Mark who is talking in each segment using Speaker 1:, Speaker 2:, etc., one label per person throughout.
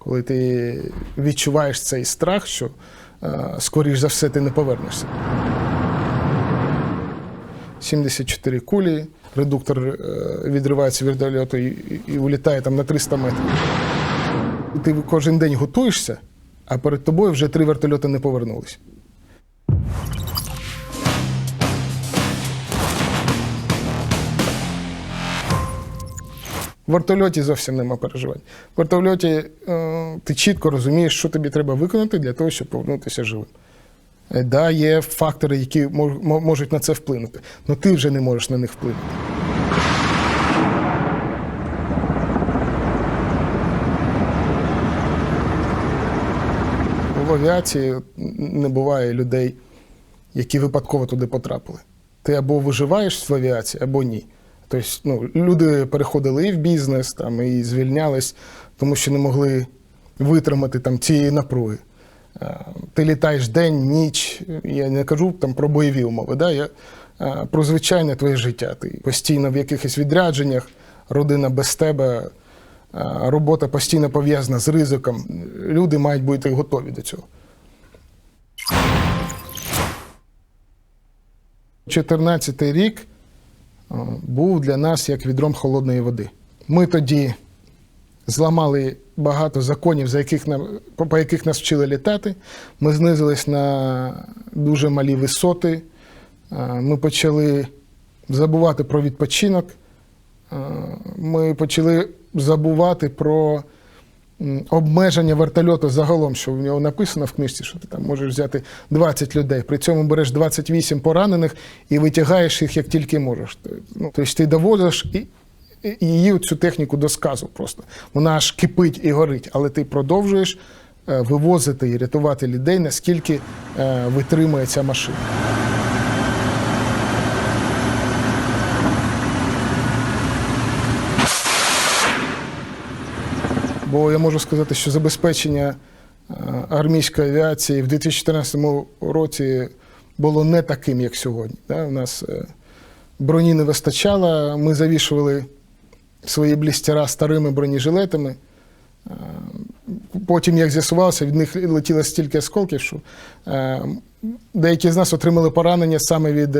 Speaker 1: коли ти відчуваєш цей страх, що е, скоріш за все ти не повернешся. 74 кулі, редуктор е, відривається від вертольоту і, улітає там на 300 метрів. Ти кожен день готуєшся, а перед тобою вже три вертольоти не повернулись. В вертольоті зовсім нема переживань. В вертольоті е, ти чітко розумієш, що тобі треба виконати для того, щоб повернутися живим. Е, Да, є фактори, які можуть на це вплинути, але ти вже не можеш на них вплинути. В авіації не буває людей, які випадково туди потрапили. Ти або виживаєш в авіації, або ні. Тобто, ну, люди переходили і в бізнес, там, і звільнялись, тому що не могли витримати там, цієї напруги. Е, Ти літаєш день, ніч. Я не кажу там про бойові умови, да? я е, про звичайне твоє життя. Ти постійно в якихось відрядженнях, родина без тебе, е, робота постійно пов'язана з ризиком. Люди мають бути готові до цього. 2014 рік був для нас як відром холодної води. Ми тоді зламали багато законів, за яких нам, по, яких нас вчили літати. Ми знизились на дуже малі висоти. Е, Ми почали забувати про відпочинок. Е, Ми почали забувати про обмеження вертольоту загалом, що в нього написано в книжці, що ти там можеш взяти 20 людей. При цьому береш 28 поранених і витягаєш їх як тільки можеш. Ну, тобто ти доводиш і, і її цю техніку до сказу просто. Вона аж кипить і горить, але ти продовжуєш е, вивозити і рятувати людей, наскільки е, витримує ця машина. Бо я можу сказати, що забезпечення е, армійської авіації в 2014 році було не таким, як сьогодні. У нас е, броні не вистачало, ми завішували свої блістера старими бронежилетами. Е, Потім, як з'ясувалося, від них летіло стільки осколків, що деякі з нас отримали поранення саме від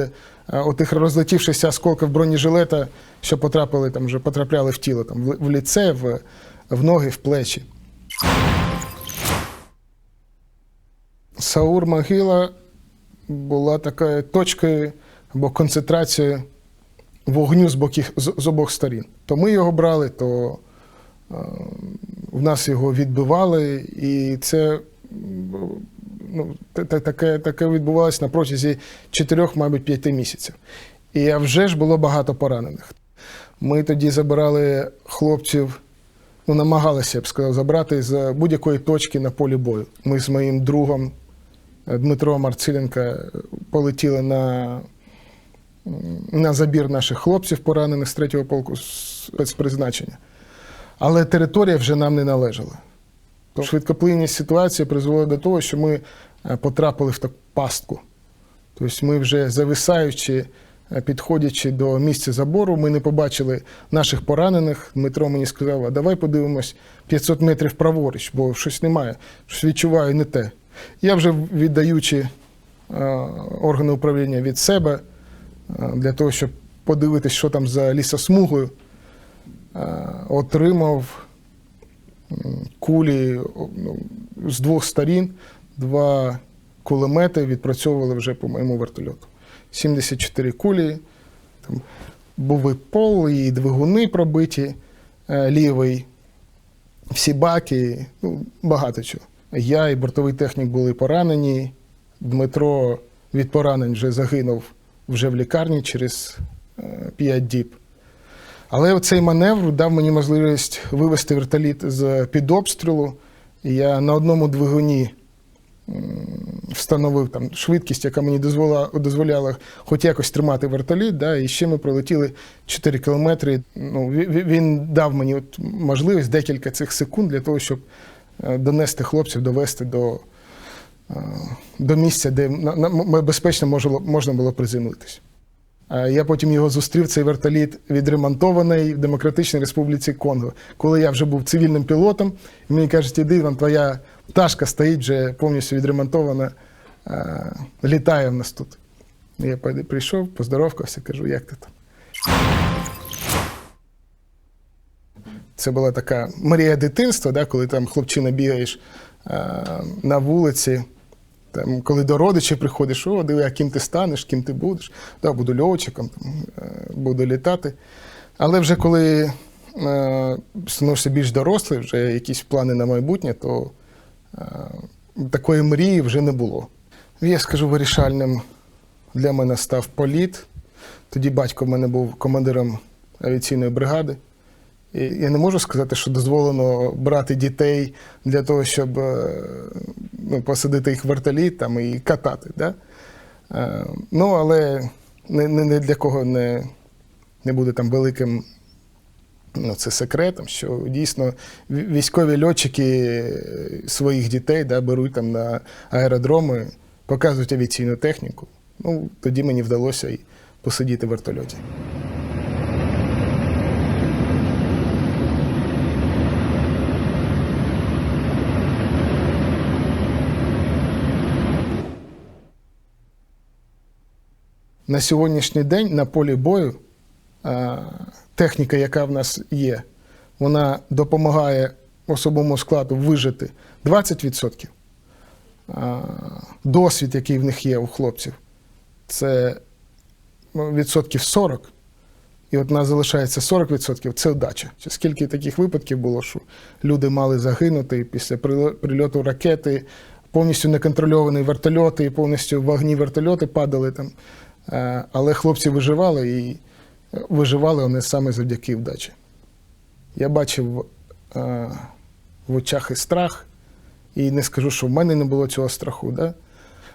Speaker 1: отих розлетівшихся осколків бронежилета, що потрапили там, вже потрапляли в тіло, там, в, в ліце, в, в ноги, в плечі. Саур Могила була такою точкою або концентрацією вогню з, боків, з, з обох сторін. То ми його брали, то е, в нас його відбивали, і це ну, та- та- таке, таке відбувалося на протязі 4, мабуть, 5 місяців. І а вже ж було багато поранених. Ми тоді забирали хлопців, ну, намагалися, я б сказав, забрати з будь-якої точки на полі бою. Ми з моїм другом е, Дмитром Марциленко е, полетіли на, на забір наших хлопців, поранених з 3-го полку спецпризначення. Але територія вже нам не належала. То швидкоплинність ситуації призвела до того, що ми е, потрапили в таку пастку. Тобто ми вже зависаючи, підходячи до місця забору, ми не побачили наших поранених. Дмитро мені сказав, а давай подивимось 500 метрів праворуч, бо щось немає, щось відчуваю не те. Я вже віддаючи е, органи управління від себе е, для того, щоб подивитись, що там за лісосмугою, е, отримав кулі ну, з двох сторін, два кулемети відпрацьовували вже по моєму вертольоту. 74 кулі, там був і пол, і двигуни пробиті, е, лівий, всі баки, ну, багато чого. Я і бортовий технік були поранені. Дмитро від поранень вже загинув вже в лікарні через 5 діб. Але цей маневр дав мені можливість вивести вертоліт з під обстрілу. Я на одному двигуні встановив там швидкість, яка мені дозвола, дозволяла хоч якось тримати вертоліт. Да, і ще ми пролетіли 4 кілометри. Ну, ві- ві- він дав мені от можливість декілька цих секунд для того, щоб е, донести хлопців, довести до, е, до місця, де безпечно можна було приземлитись. Е, Я потім його зустрів, цей вертоліт відремонтований в Демократичній Республіці Конго. Коли я вже був цивільним пілотом, і мені кажуть, іди, там твоя пташка стоїть вже повністю відремонтована, е, літає в нас тут. Я прийшов, поздоровкався, кажу, як ти там? Це була така мрія дитинства, да, коли там хлопчина бігаєш е, на вулиці. Там, коли до родичів приходиш, о, диви, а ким ти станеш, ким ти будеш. Да, буду льотчиком, е, буду літати. Але вже коли е, становишся більш дорослий, вже якісь плани на майбутнє, то е, такої мрії вже не було. Я скажу, вирішальним для мене став політ. Тоді батько в мене був командиром авіаційної бригади. Я не можу сказати, що дозволено брати дітей для того, щоб е, ну, посадити їх в вертоліт там, і катати. Да? Е, Ну, але не, не для кого не, не буде там великим ну, це секретом, що дійсно військові льотчики своїх дітей да, беруть там на аеродроми, показують авіаційну техніку. Ну, тоді мені вдалося і посидіти в вертольоті. На сьогоднішній день на полі бою е, техніка, яка в нас є, вона допомагає особовому складу вижити 20%. Е, Досвід, який в них є у хлопців, це ну, відсотків 40. І от нас залишається 40%, це вдача. Чи Скільки таких випадків було, що люди мали загинути після прильоту ракети, повністю неконтрольовані вертольоти, і повністю вогні вертольоти падали там. Е, Але хлопці виживали і е, виживали вони саме завдяки вдачі. Я бачив е, в очах і страх, і не скажу, що в мене не було цього страху. Да?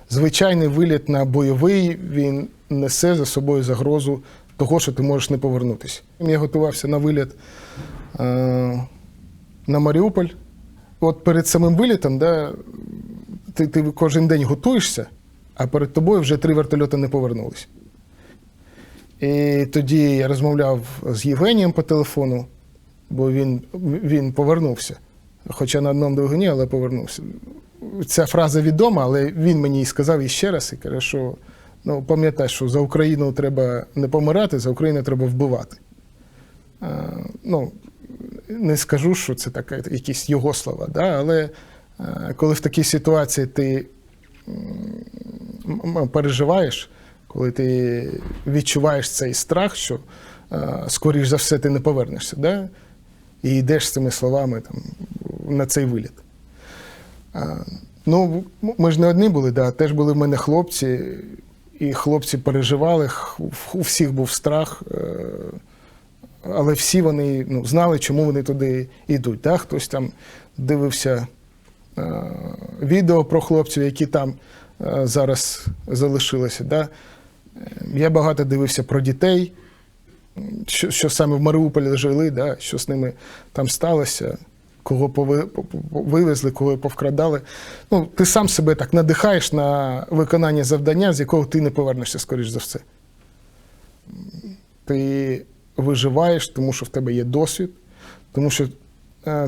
Speaker 1: Звичайний виліт на бойовий він несе за собою загрозу того, що ти можеш не повернутися. Я готувався на виліт на Маріуполь. От перед самим вилітом, да, ти, ти кожен день готуєшся, а перед тобою вже три вертольоти не повернулись. І тоді я розмовляв з Євгенієм по телефону, бо він, він повернувся. Хоча на одному двигуні, але повернувся. Ця фраза відома, але він мені сказав іще раз і каже, що ну, пам'ятай, що за Україну треба не помирати, за Україну треба вбивати. А, ну, не скажу, що це така, якісь його слова, да? але а, коли в такій ситуації ти переживаєш, коли ти відчуваєш цей страх, що е, скоріш за все ти не повернешся, да? і йдеш з цими словами там, на цей виліт. Ну, ми ж не одні були, да, теж були в мене хлопці, і хлопці переживали, у всіх був страх. Е, але всі вони ну, знали, чому вони туди йдуть. Да? Хтось там дивився відео про хлопців, які там е, зараз залишилися. Да? Е, Я багато дивився про дітей, що, що саме в Маріуполі жили, да? що з ними там сталося, кого вивезли, кого повкрадали. Ну, ти сам себе так надихаєш на виконання завдання, з якого ти не повернешся, скоріш за все. Ти виживаєш, тому що в тебе є досвід, тому що е,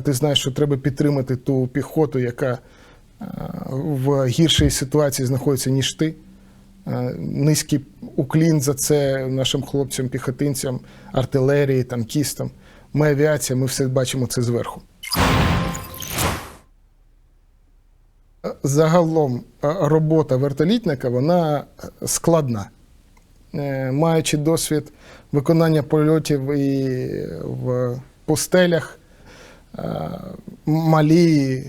Speaker 1: ти знаєш, що треба підтримати ту піхоту, яка е, в гіршій ситуації знаходиться, ніж ти. Е, Низький уклін за це нашим хлопцям, піхотинцям, артилерії, танкістам. Ми авіація, ми все бачимо це зверху. Загалом е, робота вертолітника вона складна. Е, Маючи досвід виконання польотів і в пустелях, е, Малі,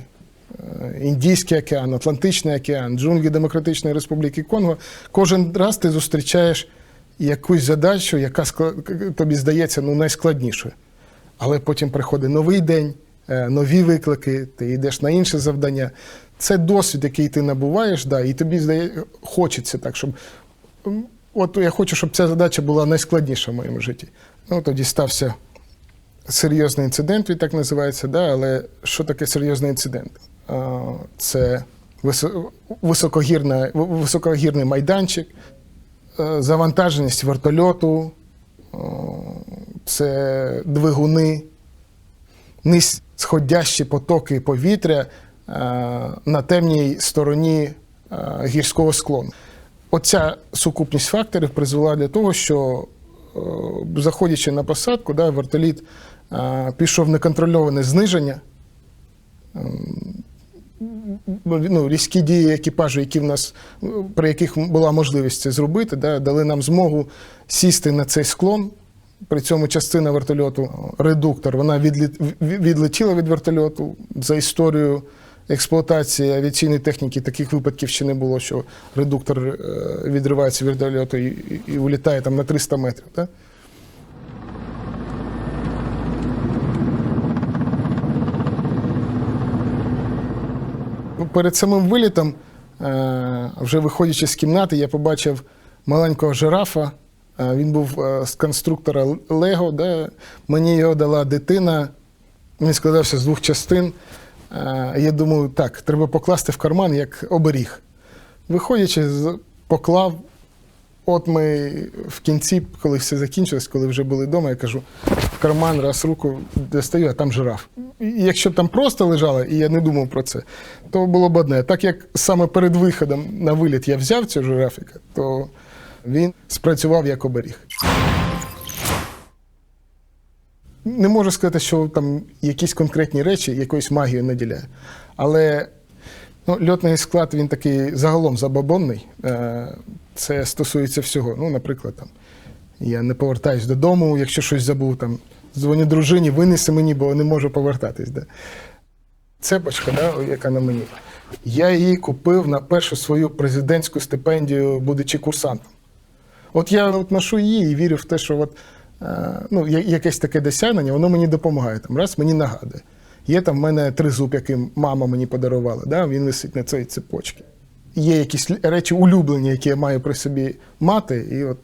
Speaker 1: е, Індійський океан, Атлантичний океан, джунглі Демократичної Республіки Конго, кожен раз ти зустрічаєш якусь задачу, яка тобі здається ну, найскладнішою. Але потім приходить новий день, е, нові виклики, ти йдеш на інше завдання. Це досвід, який ти набуваєш, да, і тобі здає, хочеться так, щоб. От я хочу, щоб ця задача була найскладніша в моєму житті. Ну, тоді стався серйозний інцидент, він так називається, да, але що таке серйозний інцидент? Це високогірна, високогірний майданчик, е, завантаженість вертольоту, це двигуни, низьсходящі потоки повітря е, на темній стороні е, гірського склону. Оця сукупність факторів призвела до того, що заходячи на посадку, да, вертоліт пішов неконтрольоване зниження. Ну, різкі дії екіпажу, які в нас, при яких була можливість це зробити, да, дали нам змогу сісти на цей склон. При цьому частина вертольоту, редуктор, вона відлетіла від вертольоту. За історію експлуатації авіаційної техніки таких випадків ще не було, що редуктор е, відривається від вертольоту і, і, і улітає там на 300 метрів. Да? Перед самим вилітом, е, вже виходячи з кімнати, я побачив маленького жирафа. Е, Він був е, з конструктора Лего. Да? Мені його дала дитина. Він складався з двох частин. Я думаю, так, треба покласти в карман як оберіг. Виходячи, поклав. От ми в кінці, коли все закінчилось, коли вже були вдома, я кажу, в карман раз руку достаю, а там жираф. І якщо б там просто лежало, і я не думав про це, то було б одне. Так як саме перед виходом на виліт я взяв цього жирафіка, то він спрацював як оберіг. Не можу сказати, що там якісь конкретні речі якоюсь магією наділяє. Але ну, льотний склад він такий загалом забобонний. Це стосується всього. Ну, наприклад, там, я не повертаюсь додому, якщо щось забув, там, дзвоню дружині, винеси мені, бо не можу повертатись. Да. Цепочка, да, яка на мені. Я її купив на першу свою президентську стипендію, будучи курсантом. От я от ношу її і вірю в те, що от, е, ну, якесь таке досягнення, воно мені допомагає. Там, раз мені нагадує. Є там в мене тризуб, який мама мені подарувала, да? він висить на цій цепочці. Є якісь речі улюблені, які я маю при собі мати. І от,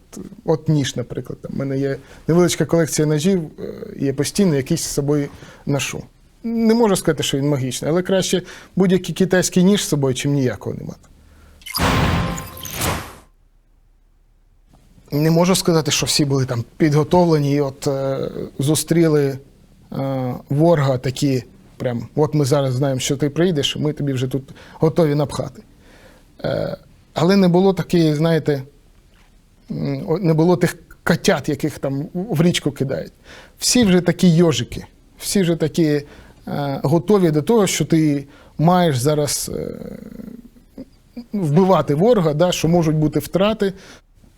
Speaker 1: от ніж, наприклад. В мене є невеличка колекція ножів, е, я постійно якийсь з собою ношу. Не можу сказати, що він магічний, але краще будь-який китайський ніж з собою, чим ніякого не мати. Не можу сказати, що всі були там підготовлені і от е, зустріли е, ворога такі, прям, от ми зараз знаємо, що ти прийдеш, ми тобі вже тут готові напхати. Е, але не було такої, знаєте, не було тих котят, яких там в річку кидають. Всі вже такі йожики, всі вже такі е, готові до того, що ти маєш зараз е, вбивати ворога, да, що можуть бути втрати.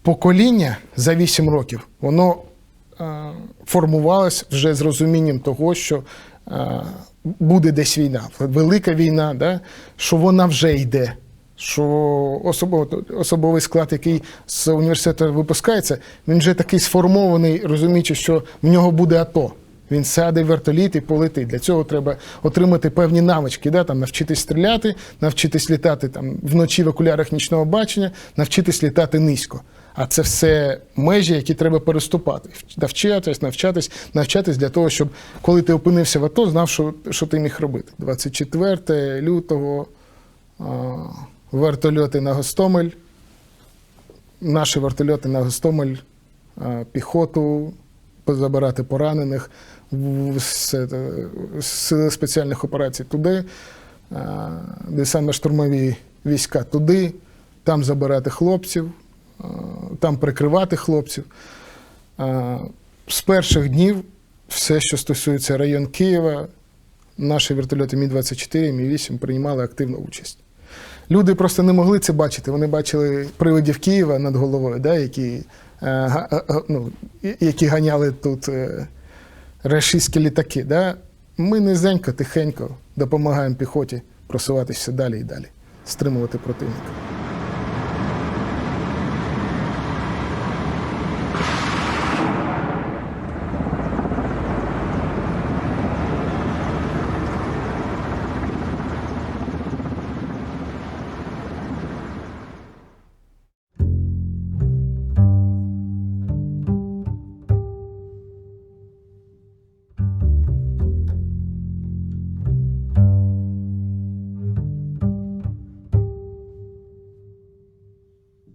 Speaker 1: Покоління за 8 років, воно формувалось вже з розумінням того, що буде десь війна, велика війна, да, що вона вже йде. Що особово, особовий склад, який з університету випускається, він вже такий сформований, розуміючи, що в нього буде АТО. Він сяде в вертоліт і полетить. Для цього треба отримати певні навички, да? там, навчитись стріляти, навчитись літати там, вночі в окулярах нічного бачення, навчитись літати низько. А це все межі, які треба переступати. Навчатись, навчатись, навчатись для того, щоб коли ти опинився в АТО, знав, що, що ти міг робити. 24 лютого вертольоти на Гостомель. Наші вертольоти на Гостомель, піхоту, позабирати поранених, з, е, спеціальних операцій туди, десантно-штурмові війська туди, там забирати хлопців, там прикривати хлопців. З перших днів все, що стосується район Києва, наші вертольоти Мі-24 Мі-8 приймали активну участь. Люди просто не могли це бачити. Вони бачили привидів Києва над головою, да, які, е, га- га- ну, які ганяли тут е, рашистські літаки. Да. Ми низенько, тихенько допомагаємо піхоті просуватися далі і далі, стримувати противника.